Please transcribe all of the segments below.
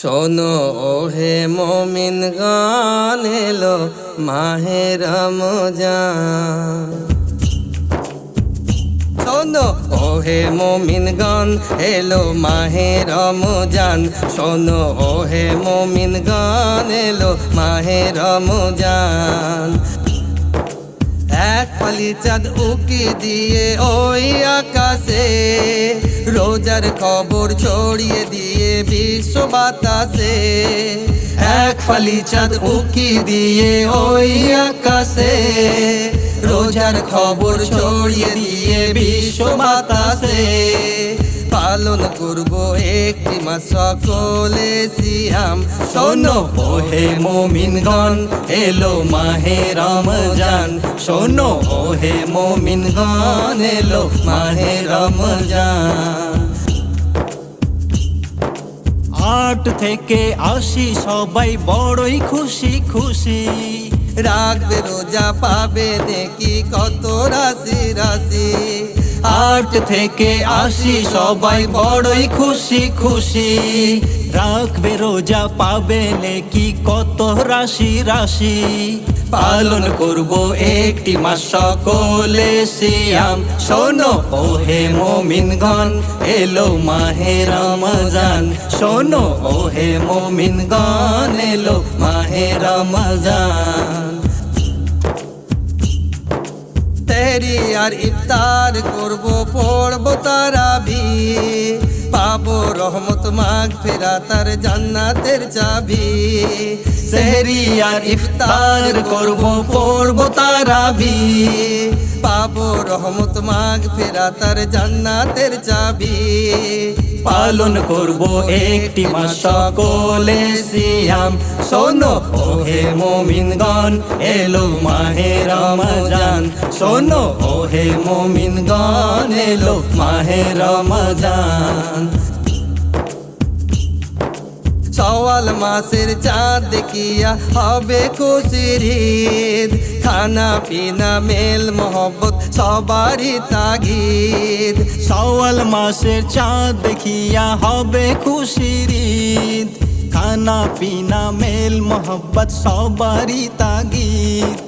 শোনো, ওহে মমিন গান এলো মাহে রমজান। শোনো, ওহে মমিন গান এলো মাহে রমজান। শোনো, ওহে মমিন গান এলো মাহে রমজান। এক ফালি চাঁদ উকি দিয়ে ওই আকাশে, রোজার খবর ছড়িয়ে দিয়ে বিশ্ব বাতাসে। এক ফালি চাঁদ উকি দিয়ে ওই আকাশে, রোজার খবর ছড়িয়ে দিয়ে বিশ্ব বাতাসে। পালন করব একটি মাস সকলে শোনো, ওহে মোমিনগণ এলো মাহে রমজান। শোনো, ওহে মোমিনগণ এলো মাহে রমজান। আট থেকে আশি সবাই বড়ই খুশি খুশি। রাখবে রোজা পাবে দেখি কত রাশি রাশি। আট থেকে আশি সবাই বড়ই খুশি খুশি। রাখবে রোজা পাবে নাকি, কত রাশি রাশি। পালন করব একটি মাস সকলে সিয়াম। শোনো ওহে মোমিনগণ এলো মাহে রমজান। শোনো ওহে মোমিনগণ এলো মাহে রমজান। তেরি আর ইফতার করব পড়ব তারাবি। পাবো মাগ ফেরা তার জান্নাতের চাবি। সেহরি আর ইফতার করব পড়ব তারাবি। পাবো রহমত মাগ ফেরা তার জান্নাতের চাবি। পালন করব একটি মাস সকলে সিয়াম। শোনো, ওহে মোমিনগণ, এলো মাহে রমজান। শোনো, ওহে মোমিনগণ, এলো মাহে রমজান। সওয়াল মাসের চাঁদ দেখিয়া হবে খুশির ঈদ। খানা পিনা, মেল, মোহব্বত সবারই তাগিদ। সওয়াল মাসের চাঁদ দেখিয়া হবে খুশির ঈদ। খানা পিনা, মেল, মোহব্বত সবারই তাগিদ।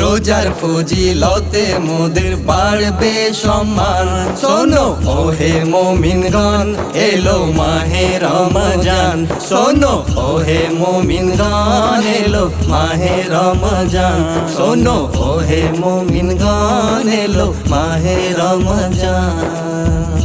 রোজার ফজিলতে মোদের বাড়বে সম্মান। শোনো, ওহে মোমিনগণ, এলো মাহে রমজান। শোনো, ওহে মোমিনগণ, এলো মাহে রমজান। শোনো, ওহে মোমিনগণ, এলো মাহে রমজান।